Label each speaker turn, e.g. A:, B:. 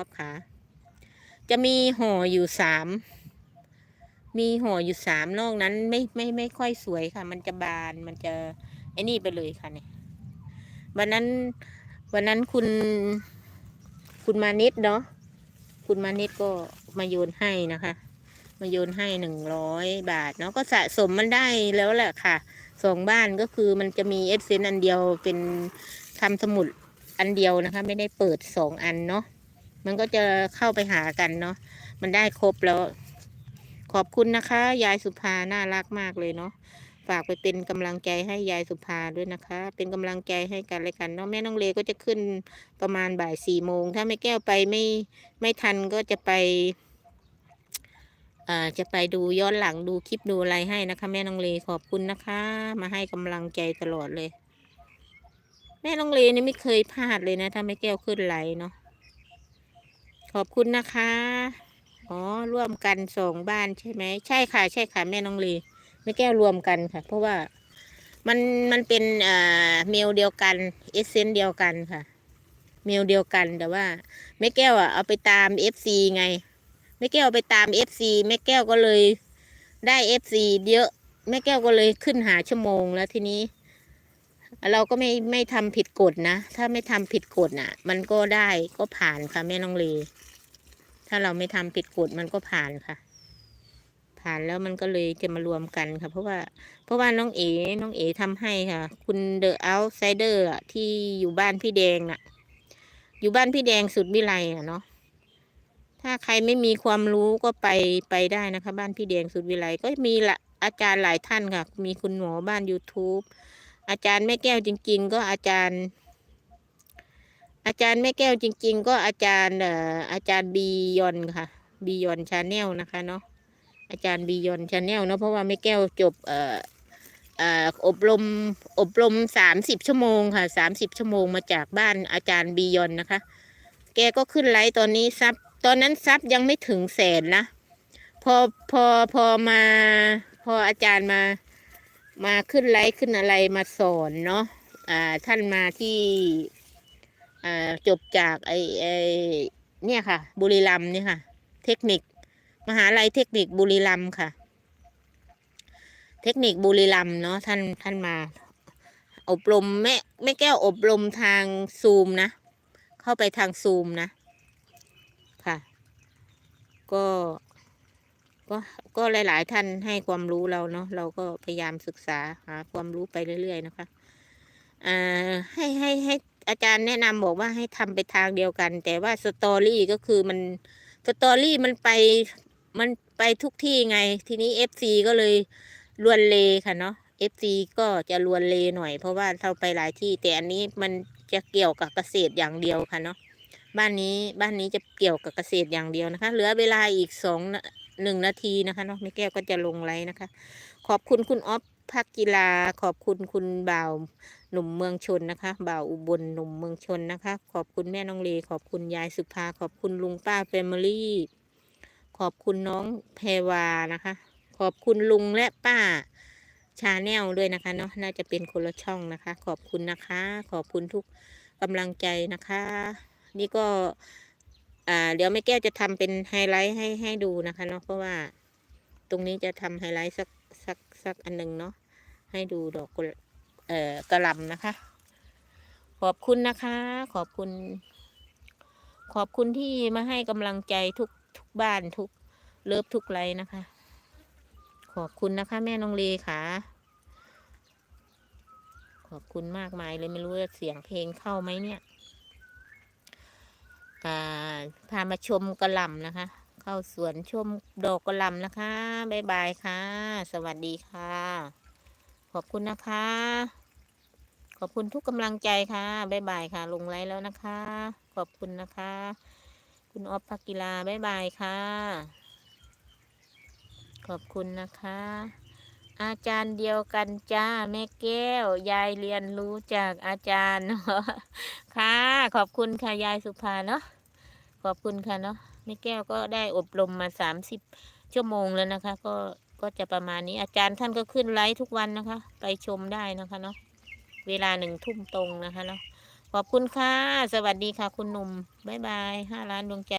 A: อบขาจะมีห่ออยู่สามมีห่ออยู่สามนอกนั้นไม่ไม่ไม่ค่อยสวยค่ะ มันจะบานมันจะไอ้นี่ไปเลยค่ะเนี่ยวันนั้นวันนั้นคุณ คุณมานิดเนาะคุณมานิดก็มาโยนให้นะคะ มาโยนให้หนึ่งร้อยบาทเนาะก็สะสมมันได้แล้วแหละค่ะสองบ้านก็คือมันจะมีเอสเซนอันเดียวเป็นทำสมุดอันเดียวนะคะ ไม่ได้เปิดสองอันเนาะ มันก็จะเข้าไปหากันเนาะมันได้ครบแล้ว ขอบคุณนะคะ ยายสุภาน่ารักมากเลยเนาะฝากไปเป็นกำลังใจให้ยายสุภาด้วยนะคะ เป็นกำลังใจให้กันเลยกันเนาะแม่น้องเลก็จะขึ้นประมาณบ่ายสี่โมง ถ้าไม่แก้วไปไม่ไม่ทันก็จะไปอ่าจะไปดูย้อนหลังดูคลิปดูอะไรให้นะคะ แม่น้องเลขอบคุณนะคะ มาให้กำลังใจตลอดเลย แม่น้องเลนี่ไม่เคยพลาดเลยนะ ถ้าไม่แก้วขึ้นไลน์เนาะ อบคุณนะคะ อ๋อ ร่วมกันสองบ้านใช่ไหม ใช่ค่ะ ใช่ค่ะ แม่น้องเลแม่แก้วรวมกันค่ะ เพราะว่ามันมันเป็นอ่าเมลเดียวกันเอเซนเดียวกันค่ะ เมลเดียวกันแต่ว่าแม่แก้วอะเอาไปตามเอฟซีไงแม่แก้วไปตามเอฟซีแม่แก้วก็เลยได้เอฟซีเยอะแม่แก้วก็เลยขึ้นหาชั่วโมงแล้วทีนี้ เราก็ไม่ไม่ทำผิดกฎนะ ถ้าไม่ทำผิดกฎน่ะ มันก็ได้ก็ผ่านค่ะแม่น้องเลถ้าเราไม่ทำผิดกฎมันก็ผ่านค่ะ ผ่านแล้วมันก็เลยจะมารวมกันค่ะ เพราะว่า เพราะว่าน้องเอ๋น้องเอ๋ทำให้ค่ะ คุณเดอะเอาไซเดอร์ที่อยู่บ้านพี่แดงน่ะ อยู่บ้านพี่แดงสุดวิไลอะเนาะถ้าใครไม่มีความรู้ก็ไปไปได้นะคะ บ้านพี่แดงสุดวิไลก็มีละอาจารย์หลายท่านค่ะ มีคุณหมอบ้าน YouTube อาจารย์แม่แก้วจริง ๆ ก็อาจารย์ อาจารย์แม่แก้วจริง ๆ ก็อาจารย์เอ่ออาจารย์บียอนค่ะบียอนชาแนลนะคะเนาะอาจารย์บียอนชาแนลเนาะเพราะว่าแม่แก้วจบเอ่อเอ่ออบรมอบรมสามสิบชั่วโมงค่ะสามสิบชั่วโมงมาจากบ้านอาจารย์บียอนนะคะ แกก็ขึ้นไลฟ์ตอนนี้ซับตอนนั้นซับยังไม่ถึงแสนนะ พอพอพอมา พออาจารย์มา มาขึ้นไลฟ์ขึ้นอะไรมาสอนเนาะอ่าท่านมาที่อ่าจบจากไอไอเนี่ยค่ะ บุรีรัมเนี่ยค่ะ เทคนิค มหาลัยเทคนิคบุรีรัมค่ะ เทคนิคบุรีรัมเนาะท่านท่านมา อบรมแม่แม่แก้วอบรมทางซูมนะ เข้าไปทางซูมนะ ค่ะ ก็ ก็ก็หลาย ๆ ท่านให้ความรู้เราเนาะเราก็พยายามศึกษาหาความรู้ไปเรื่อย ๆ นะคะอ่าให้ให้ให้อาจารย์แนะนำบอกว่าให้ทำไปทางเดียวกัน แต่ว่าสตอรี่ก็คือมันสตอรี่มันไปมันไปทุกที่ไง ทีนี้เอฟซีก็เลยลวนเลค่ะเนาะเอฟซีก็จะลวนเลหน่อยเพราะว่าเราไปหลายที่ แต่อันนี้มันจะเกี่ยวกับเกษตรอย่างเดียวค่ะเนาะบ้านนี้บ้านนี้จะเกี่ยวกับเกษตรอย่างเดียวนะคะ เหลือเวลาอีกสอง หนึ่งนาทีนะคะเนาะแม่แก้วก็จะลงไลน์นะคะ ขอบคุณคุณออฟพักกีฬา ขอบคุณคุณบ่าวหนุ่มเมืองชนนะคะบ่าวอุบลหนุ่มเมืองชนนะคะ ขอบคุณแม่น้องเล ขอบคุณยายสุภา ขอบคุณลุงป้าแฟมิลี่ขอบคุณน้องแพรวานะคะ ขอบคุณลุงและป้าชาแนลด้วยนะคะเนาะน่าจะเป็นคนละช่องนะคะ ขอบคุณนะคะ ขอบคุณทุกกำลังใจนะคะ นี่ก็ อ่าเดี๋ยวแม่แก้วจะทำเป็นไฮไลท์ให้ให้ดูนะคะเนาะเพราะว่าตรงนี้จะทำไฮไลท์สักสักสักอันหนึ่งเนาะให้ดูดอกกุเอ่อกระลำนะคะ ขอบคุณนะคะ ขอบคุณ ขอบคุณที่มาให้กำลังใจทุกทุกบ้านทุกเลิฟทุกไลน์นะคะ ขอบคุณนะคะ แม่น้องเลค่ะขอบคุณมากมายเลยไม่รู้ว่าเสียงเพลงเข้าไหมเนี่ย อ่า พามาชมกระลำนะคะ เข้าสวนชมดอกกระลำนะคะบ๊ายบายค่ะ สวัสดีค่ะ ขอบคุณนะคะ ขอบคุณทุกกำลังใจค่ะบ๊ายบายค่ะ ลงไลน์แล้วนะคะ ขอบคุณนะคะ คุณออฟภักกีฬาบ๊ายบายค่ะ ขอบคุณนะคะ อาจารย์เดียวกันจ้าแม่แก้ว ยายเรียนรู้จากอาจารย์ค่ะ ขอบคุณค่ะยายสุภาเนาะ ขอบคุณค่ะเนาะแม่แก้วก็ได้อบรมมาสามสิบชั่วโมงแล้วนะคะ ก็ก็จะประมาณนี้อาจารย์ท่านก็ขึ้นไลฟ์ทุกวันนะคะ ไปชมได้นะคะเนาะเวลาหนึ่งทุ่มตรงนะคะเนาะขอบคุณค่ะ สวัสดีค่ะคุณหนุ่มบ๊ายบายห้าล้านดวงใจ